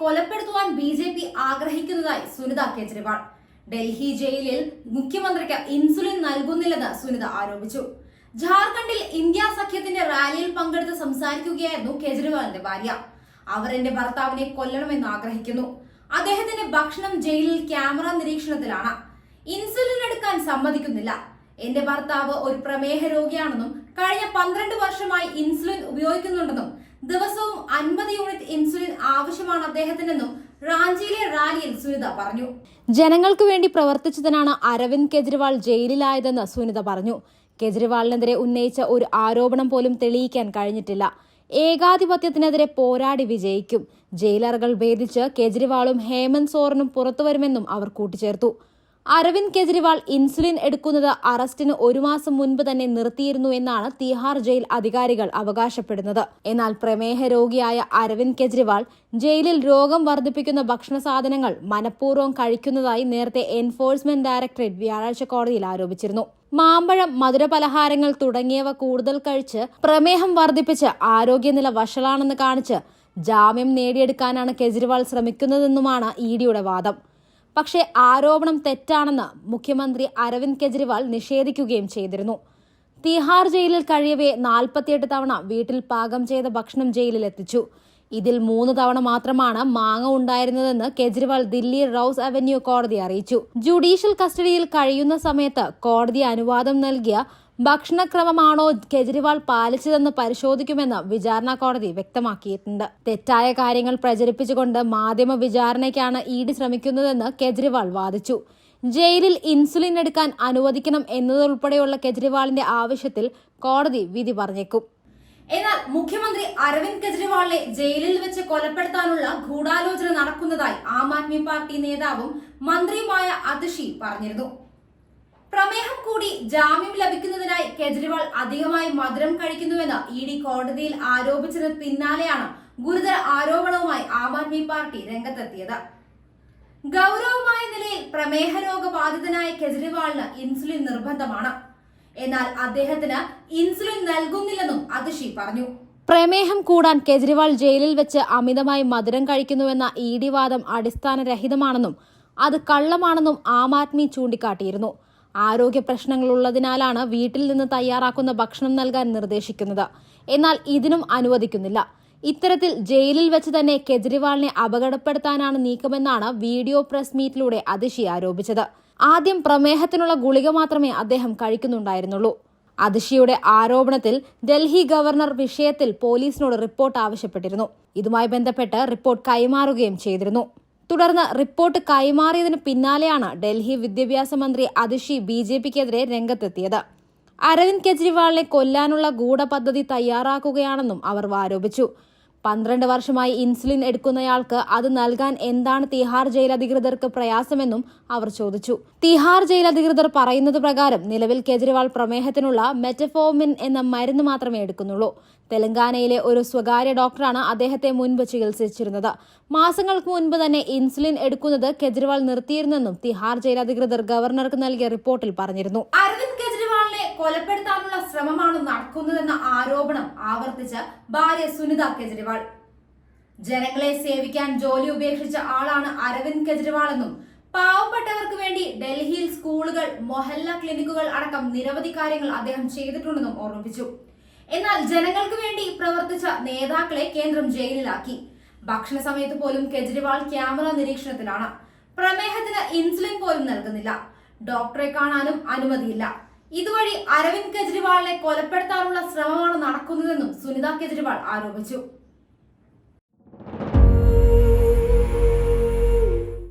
കൊലപ്പെടുത്തുവാൻ B J P ആഗ്രഹിക്കുന്നതായി സുനിത കേജ്രിവാൾ. ഡൽഹി ജയിലിൽ മുഖ്യമന്ത്രിക്ക് ഇൻസുലിൻ നൽകുന്നില്ലെന്ന് സുനിത ആരോപിച്ചു. ജാർഖണ്ഡിൽ ഇന്ത്യ സഖ്യത്തിന്റെ റാലിയിൽ പങ്കെടുത്ത് സംസാരിക്കുകയായിരുന്നു കേജ്രിവാളിന്റെ ഭാര്യ. അവർ എന്റെ ഭർത്താവിനെ കൊല്ലണമെന്ന് ആഗ്രഹിക്കുന്നു. അദ്ദേഹത്തിന്റെ ഭക്ഷണം ജയിലിൽ ക്യാമറ നിരീക്ഷണത്തിലാണ്. ഇൻസുലിൻ എടുക്കാൻ സമ്മതിക്കുന്നില്ല. എന്റെ ഭർത്താവ് ഒരു പ്രമേഹ രോഗിയാണെന്നും കഴിഞ്ഞ പന്ത്രണ്ട് വർഷമായി ഇൻസുലിൻ ഉപയോഗിക്കുന്നുണ്ടെന്നും ദിവസവും അൻപത് യൂണിറ്റ് ഇൻസുലിൻ ആവശ്യമാണ് അദ്ദേഹത്തിനെന്നും റാഞ്ചിയിലെ റാലിയിൽ സുനിത പറഞ്ഞു. ജനങ്ങൾക്ക് വേണ്ടി പ്രവർത്തിച്ചതിനാണ് അരവിന്ദ് കെജ്രിവാൾ ജയിലിലായതെന്ന് സുനിത പറഞ്ഞു. കെജ്രിവാളിനെതിരെ ഉന്നയിച്ച ഒരു ആരോപണം പോലും തെളിയിക്കാൻ കഴിഞ്ഞിട്ടില്ല. ഏകാധിപത്യത്തിനെതിരെ പോരാടി വിജയിക്കും. ജയിലറുകൾ ഭേദിച്ച് കെജ്രിവാളും ഹേമന്ത് സോറനും പുറത്തുവരുമെന്നും അവർ കൂട്ടിച്ചേർത്തു. അരവിന്ദ് കെജ്രിവാൾ ഇൻസുലിൻ എടുക്കുന്നത് അറസ്റ്റിന് ഒരു മാസം മുൻപ് തന്നെ നിർത്തിയിരുന്നു എന്നാണ് തിഹാർ ജയിൽ അധികാരികൾ അവകാശപ്പെടുന്നത്. എന്നാൽ പ്രമേഹ രോഗിയായ അരവിന്ദ് കെജ്രിവാൾ ജയിലിൽ രോഗം വർദ്ധിപ്പിക്കുന്ന ഭക്ഷണ സാധനങ്ങൾ മനഃപൂർവം കഴിക്കുന്നതായി നേരത്തെ എൻഫോഴ്സ്മെന്റ് ഡയറക്ടറേറ്റ് വ്യാഴാഴ്ച കോടതിയിൽ ആരോപിച്ചിരുന്നു. മാമ്പഴം മധുരപലഹാരങ്ങൾ തുടങ്ങിയവ കൂടുതൽ കഴിച്ച് പ്രമേഹം വർദ്ധിപ്പിച്ച് ആരോഗ്യനില വഷളാണെന്ന് കാണിച്ച് ജാമ്യം നേടിയെടുക്കാനാണ് കെജ്രിവാൾ ശ്രമിക്കുന്നതെന്നുമാണ് ഇഡിയുടെ വാദം. പക്ഷേ ആരോപണം തെറ്റാണെന്ന് മുഖ്യമന്ത്രി അരവിന്ദ് കെജ്രിവാൾ നിഷേധിക്കുകയും ചെയ്തിരുന്നു. തിഹാർ ജയിലിൽ കഴിയവേ നാൽപ്പത്തിയെട്ട് തവണ വീട്ടിൽ പാകം ചെയ്ത ഭക്ഷണം ജയിലിൽ എത്തിച്ചു ഇതിൽ മൂന്ന് തവണ മാത്രമാണ് മാങ്ങ ഉണ്ടായിരുന്നതെന്ന് കെജ്രിവാൾ ദില്ലി റൌസ് അവന്യൂ കോടതി അറിയിച്ചു. ജുഡീഷ്യൽ കസ്റ്റഡിയിൽ കഴിയുന്ന സമയത്ത് കോടതി അനുവാദം നൽകിയ ഭക്ഷണക്രമമാണോ കെജ്രിവാൾ പാലിച്ചതെന്ന് പരിശോധിക്കുമെന്ന് വിചാരണ കോടതി വ്യക്തമാക്കിയിട്ടുണ്ട്. തെറ്റായ കാര്യങ്ങൾ പ്രചരിപ്പിച്ചുകൊണ്ട് മാധ്യമ വിചാരണയ്ക്കാണ് ഇ ഡി ശ്രമിക്കുന്നതെന്ന് കെജ്രിവാൾ വാദിച്ചു. ജയിലിൽ ഇൻസുലിൻ എടുക്കാൻ അനുവദിക്കണം എന്നതുൾപ്പെടെയുള്ള കെജ്രിവാളിന്റെ ആവശ്യത്തിൽ കോടതി വിധി പറഞ്ഞേക്കും. എന്നാൽ മുഖ്യമന്ത്രി അരവിന്ദ് കെജ്രിവാളിനെ ജയിലിൽ വെച്ച് കൊലപ്പെടുത്താനുള്ള ഗൂഢാലോചന നടക്കുന്നതായി ആം ആദ്മി പാർട്ടി നേതാവും മന്ത്രിയുമായ അതിഷി പറഞ്ഞിരുന്നു. പ്രമേഹം കൂടി ജാമ്യം ലഭിക്കുന്നതിനായി കെജ്രിവാൾ അധികമായി മധുരം കഴിക്കുന്നുവെന്ന് ഇ ഡി കോടതിയിൽ ആരോപിച്ചതിന് പിന്നാലെയാണ് ഗുരുതര ആരോപണവുമായി ആം ആദ്മി പാർട്ടി രംഗത്തെത്തിയത്. ഗൗരവമായ നിലയിൽ പ്രമേഹ രോഗബാധിതനായ കെജ്രിവാളിന് ഇൻസുലിൻ നിർബന്ധമാണ്. എന്നാൽ അദ്ദേഹത്തിന് ഇൻസുലിൻ നൽകുന്നില്ലെന്നും അതിഷി പറഞ്ഞു. പ്രമേഹം കൂടാൻ കെജ്രിവാൾ ജയിലിൽ വെച്ച് അമിതമായി മധുരം കഴിക്കുന്നുവെന്ന ഇ ഡി വാദം അടിസ്ഥാനരഹിതമാണെന്നും അത് കള്ളമാണെന്നും ആം ആദ്മി ചൂണ്ടിക്കാട്ടിയിരുന്നു. ആരോഗ്യ പ്രശ്നങ്ങളുള്ളതിനാലാണ് വീട്ടിൽ നിന്ന് തയ്യാറാക്കുന്ന ഭക്ഷണം നൽകാൻ നിർദ്ദേശിക്കുന്നത്. എന്നാൽ ഇതിനും അനുവദിക്കുന്നില്ല. ഇത്തരത്തിൽ ജയിലിൽ വെച്ച് തന്നെ കെജ്രിവാളിനെ അപകടപ്പെടുത്താനാണ് നീക്കമെന്നാണ് വീഡിയോ പ്രസ് മീറ്റിലൂടെ അതിഷി ആരോപിച്ചത്. ആദ്യം പ്രമേഹത്തിനുള്ള ഗുളിക മാത്രമേ അദ്ദേഹം കഴിക്കുന്നുണ്ടായിരുന്നുള്ളൂ. അതിഷിയുടെ ആരോപണത്തിൽ ഡൽഹി ഗവർണർ വിഷയത്തിൽ പോലീസിനോട് റിപ്പോർട്ട് ആവശ്യപ്പെട്ടിരുന്നു. ഇതുമായി ബന്ധപ്പെട്ട് റിപ്പോർട്ട് കൈമാറുകയും ചെയ്തിരുന്നു. തുടർന്ന് റിപ്പോർട്ട് കൈമാറിയതിന് പിന്നാലെയാണ് ഡൽഹി വിദ്യാഭ്യാസ മന്ത്രി അതിഷി ബി ജെ പിക്കെതിരെ രംഗത്തെത്തിയത്. അരവിന്ദ് കെജ്രിവാളിനെ കൊല്ലാനുള്ള ഗൂഢപദ്ധതി തയ്യാറാക്കുകയാണെന്നും അവർ ആരോപിച്ചു. പന്ത്രണ്ട് വർഷമായി ഇൻസുലിൻ എടുക്കുന്നയാൾക്ക് അത് നൽകാൻ എന്താണ് തിഹാർ ജയിൽ അധികൃതർക്ക് പ്രയാസമെന്നും അവർ ചോദിച്ചു. തിഹാർ ജയിൽ അധികൃതർ പറയുന്നത് പ്രകാരം നിലവിൽ കെജ്രിവാൾ പ്രമേഹത്തിനുള്ള മെറ്റഫോമിൻ എന്ന മരുന്ന് മാത്രമേ എടുക്കുന്നുള്ളൂ. തെലങ്കാനയിലെ ഒരു സ്വകാര്യ ഡോക്ടറാണ് അദ്ദേഹത്തെ മുൻപ് ചികിത്സിച്ചിരുന്നത്. മാസങ്ങൾക്ക് മുൻപ് തന്നെ ഇൻസുലിൻ എടുക്കുന്നത് കെജ്രിവാൾ നിർത്തിയിരുന്നെന്നും തിഹാർ ജയിൽ അധികൃതർ ഗവർണർക്ക് നൽകിയ റിപ്പോർട്ടിൽ പറഞ്ഞിരുന്നു. അരവിന്ദ് കെജ്രിവാളിനെ ശ്രമമാണ് നടക്കുന്നതെന്ന ആരോപണം ആവർത്തിച്ച ഭാര്യ സുനിത കെജ്രിവാൾ. ജനങ്ങളെ സേവിക്കാൻ ജോലി ഉപേക്ഷിച്ച ആളാണ് അരവിന്ദ് കെജ്രിവാൾ എന്നും പാവപ്പെട്ടവർക്ക് വേണ്ടി ഡൽഹിയിൽ സ്കൂളുകൾ മൊഹല്ല ക്ലിനിക്കുകൾ അടക്കം നിരവധി കാര്യങ്ങൾ അദ്ദേഹം ചെയ്തിട്ടുണ്ടെന്നും ഓർമ്മിപ്പിച്ചു. എന്നാൽ ജനങ്ങൾക്ക് വേണ്ടി പ്രവർത്തിച്ച നേതാക്കളെ കേന്ദ്രം ജയിലിലാക്കി. ഭക്ഷണ സമയത്ത് പോലും കെജ്രിവാൾ ക്യാമറ നിരീക്ഷണത്തിലാണ്. പ്രമേഹത്തിന് ഇൻസുലിൻ പോലും നൽകുന്നില്ല. ഡോക്ടറെ കാണാനും അനുമതിയില്ല. ഇതുവഴി അരവിന്ദ് കെജ്രിവാളിനെ കൊലപ്പെടുത്താനുള്ള ശ്രമമാണ് നടക്കുന്നതെന്നും സുനിത കെജ്രിവാൾ ആരോപിച്ചു.